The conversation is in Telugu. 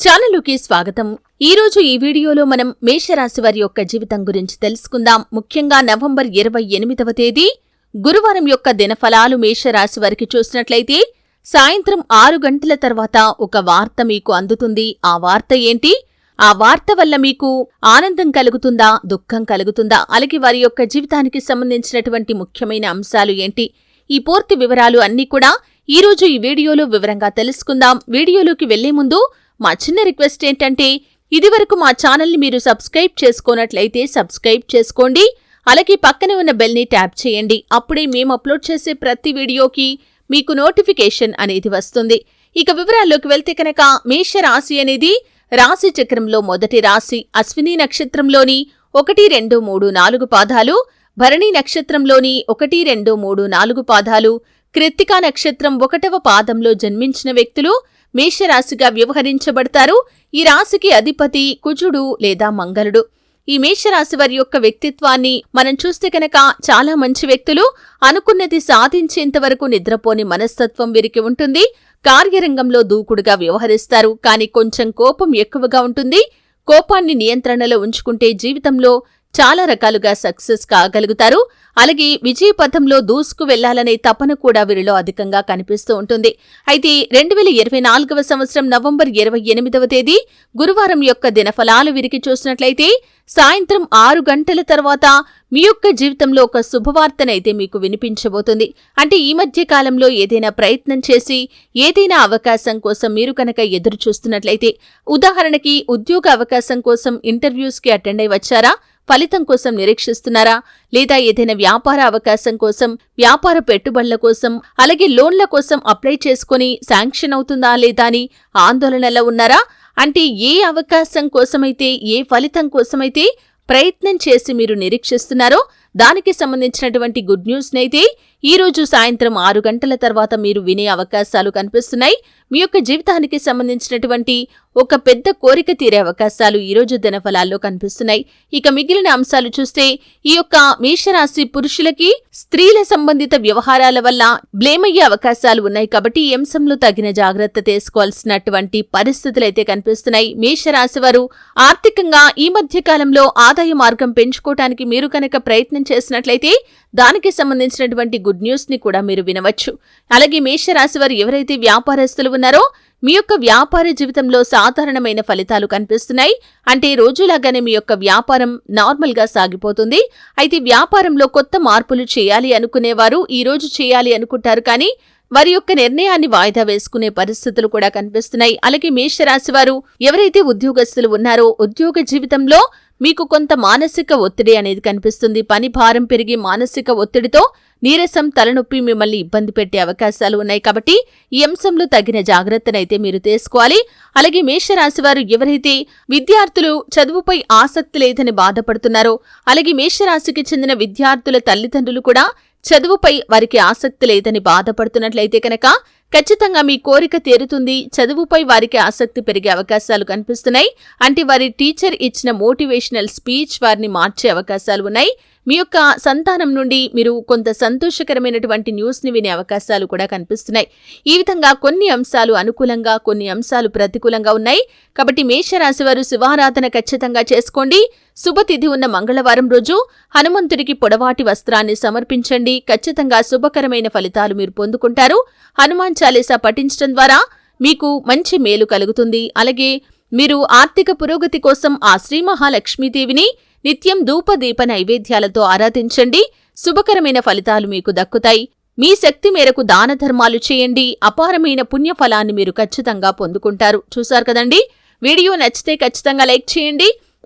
ఛానలుకి స్వాగతం. ఈ రోజు ఈ వీడియోలో మనం మేషరాశి వారి యొక్క జీవితం గురించి తెలుసుకుందాం. ముఖ్యంగా నవంబర్ ఇరవై ఎనిమిదవ తేదీ గురువారం యొక్క దినఫలాలు మేషరాశి వారికి చూసినట్లయితే సాయంత్రం ఆరు గంటల తర్వాత ఒక వార్త మీకు అందుతుంది. ఆ వార్త ఏంటి? ఆ వార్త వల్ల మీకు ఆనందం కలుగుతుందా? దుఃఖం కలుగుతుందా? అలాగే వారి యొక్క జీవితానికి సంబంధించినటువంటి ముఖ్యమైన అంశాలు ఏంటి? ఈ పూర్తి వివరాలు అన్నీ కూడా ఈ రోజు ఈ వీడియోలో వివరంగా తెలుసుకుందాం. వీడియోలోకి వెళ్ళే ముందు మా చిన్న రిక్వెస్ట్ ఏంటంటే ఇదివరకు మా ఛానల్ని మీరు సబ్స్క్రైబ్ చేసుకోనట్లయితే సబ్స్క్రైబ్ చేసుకోండి. అలాగే పక్కనే ఉన్న బెల్ని ట్యాప్ చేయండి. అప్పుడే మేము అప్లోడ్ చేసే ప్రతి వీడియోకి మీకు నోటిఫికేషన్ అనేది వస్తుంది. ఇక వివరాల్లోకి వెళ్తే కనుక మేష రాశి అనేది రాశి చక్రంలో మొదటి రాశి. అశ్విని నక్షత్రంలోని ఒకటి రెండు మూడు నాలుగు పాదాలు. భరణి నక్షత్రంలోని ఒకటి రెండు మూడు నాలుగు పాదాలు. కృత్తికా నక్షత్రం ఒకటవ పాదంలో జన్మించిన వ్యక్తులు. మేషరాశిగా వ్యవహరించబడతారు. ఈ రాశికి అధిపతి కుజుడు లేదా మంగళుడు. ఈ మేషరాశి వారి యొక్క వ్యక్తిత్వాన్ని మనం చూస్తే కనుక చాలా మంచి వ్యక్తులు. అనుకున్నది సాధించేంత వరకు నిద్రపోని మనస్తత్వం వీరికి ఉంటుంది. కార్యరంగంలో దూకుడుగా వ్యవహరిస్తారు. కానీ కొంచెం కోపం ఎక్కువగా ఉంటుంది. కోపాన్ని నియంత్రణలో ఉంచుకుంటే జీవితంలో చాలా రకాలుగా సక్సెస్ కాగలుగుతారు. అలాగే విజయ పథంలో దూసుకు వెళ్ళాలనే తపన కూడా వీరిలో అధికంగా కనిపిస్తూ ఉంటుంది. అయితే రెండు వేల ఇరవై నాలుగవ సంవత్సరం నవంబర్ ఇరవై ఎనిమిదవ తేదీ గురువారం యొక్క దినఫలాలు వీరికి చూసినట్లయితే సాయంత్రం ఆరు గంటల తర్వాత మీ యొక్క జీవితంలో ఒక శుభవార్తనైతే మీకు వినిపించబోతుంది. అంటే ఈ మధ్య కాలంలో ఏదైనా ప్రయత్నం చేసి ఏదైనా అవకాశం కోసం మీరు కనుక ఎదురు చూస్తున్నట్లయితే ఉదాహరణకి ఉద్యోగ అవకాశం కోసం ఇంటర్వ్యూస్కి అటెండ్ అయి వచ్చారా? ఫలితం కోసం నిరీక్షిస్తున్నారా? లేదా ఏదైనా వ్యాపార అవకాశం కోసం వ్యాపార పెట్టుబడుల కోసం అలాగే లోన్ల కోసం అప్లై చేసుకుని శాంక్షన్ అవుతుందా లేదా అని ఆందోళనలో ఉన్నారా? అంటే ఏ అవకాశం కోసమైతే ఏ ఫలితం కోసమైతే ప్రయత్నం చేసి మీరు నిరీక్షిస్తున్నారో దానికి సంబంధించినటువంటి గుడ్ న్యూస్ నైతే ఈ రోజు సాయంత్రం ఆరు గంటల తర్వాత మీరు వినే అవకాశాలు కనిపిస్తున్నాయి. మీ యొక్క జీవితానికి సంబంధించినటువంటి ఒక పెద్ద కోరిక తీరే అవకాశాలు ఈ రోజు దినఫలాల్లో కనిపిస్తున్నాయి. ఇక మిగిలిన అంశాలు చూస్తే ఈ యొక్క మేషరాశి పురుషులకి స్త్రీల సంబంధిత వ్యవహారాల వల్ల బ్లేమ్ అయ్యే అవకాశాలు ఉన్నాయి కాబట్టి ఈ అంశంలో తగిన జాగ్రత్త తీసుకోవాల్సినటువంటి పరిస్థితులు అయితే కనిపిస్తున్నాయి. మేషరాశి వారు ఆర్థికంగా ఈ మధ్య కాలంలో ఆదాయ మార్గం పెంచుకోవటానికి మీరు కనుక ప్రయత్నం చేసినట్లయితే దానికి సంబంధించినటువంటి గుడ్ న్యూస్ని కూడా మీరు వినవచ్చు. అలాగే మేషరాశి వారు ఎవరైతే వ్యాపారస్తులు ఉన్నారో మీ యొక్క వ్యాపార జీవితంలో సాధారణమైన ఫలితాలు కనిపిస్తున్నాయి. అంటే రోజులాగానే మీ యొక్క వ్యాపారం నార్మల్గా సాగిపోతుంది. అయితే వ్యాపారంలో కొత్త మార్పులు చేయాలి అనుకునేవారు ఈ రోజు చేయాలి అనుకుంటారు కానీ వారి యొక్క నిర్ణయాన్ని వాయిదా వేసుకునే పరిస్థితులు కూడా కనిపిస్తున్నాయి. అలాగే మేషరాశి వారు ఎవరైతే ఉద్యోగస్తులు ఉన్నారో ఉద్యోగ జీవితంలో మీకు కొంత మానసిక ఒత్తిడి అనేది కనిపిస్తుంది. పని భారం పెరిగి మానసిక ఒత్తిడితో నీరసం తలనొప్పి మిమ్మల్ని ఇబ్బంది పెట్టే అవకాశాలు ఉన్నాయి. కాబట్టి ఈ అంశంలో తగిన జాగ్రత్తనైతే మీరు తీసుకోవాలి. అలాగే మేషరాశి వారు ఎవరైతే విద్యార్థులు చదువుపై ఆసక్తి లేదని బాధపడుతున్నారో అలాగే మేషరాశికి చెందిన విద్యార్థుల తల్లిదండ్రులు కూడా చదువుపై వారికి ఆసక్తి లేదని బాధపడుతున్నట్లయితే కనుక ఖచ్చితంగా మీ కోరిక తీరుతుంది. చదువుపై వారికి ఆసక్తి పెరిగే అవకాశాలు కనిపిస్తున్నాయి. అంటే వారి టీచర్ ఇచ్చిన మోటివేషనల్ స్పీచ్ వారిని మార్చే అవకాశాలు ఉన్నాయి. మీ యొక్క సంతానం నుండి మీరు కొంత సంతోషకరమైనటువంటి న్యూస్ని వినే అవకాశాలు కూడా కనిపిస్తున్నాయి. ఈ విధంగా కొన్ని అంశాలు అనుకూలంగా కొన్ని అంశాలు ప్రతికూలంగా ఉన్నాయి. కాబట్టి మేషరాశి వారు శివారాధన ఖచ్చితంగా చేసుకోండి. శుభతిథి ఉన్న మంగళవారం రోజు హనుమంతుడికి పొడవాటి వస్త్రాన్ని సమర్పించండి. ఖచ్చితంగా శుభకరమైన ఫలితాలు మీరు పొందుకుంటారు. హనుమాన్ చాలీసా పఠించడం ద్వారా మీకు మంచి మేలు కలుగుతుంది. అలాగే మీరు ఆర్థిక పురోగతి కోసం ఆ శ్రీ మహాలక్ష్మీదేవిని నిత్యం ధూపదీప నైవేద్యాలతో ఆరాధించండి. శుభకరమైన ఫలితాలు మీకు దక్కుతాయి. మీ శక్తి మేరకు దాన ధర్మాలు చేయండి. అపారమైన పుణ్యఫలాన్ని మీరు ఖచ్చితంగా పొందుకుంటారు. చూశారు కదండి? వీడియో నచ్చితే ఖచ్చితంగా లైక్ చేయండి.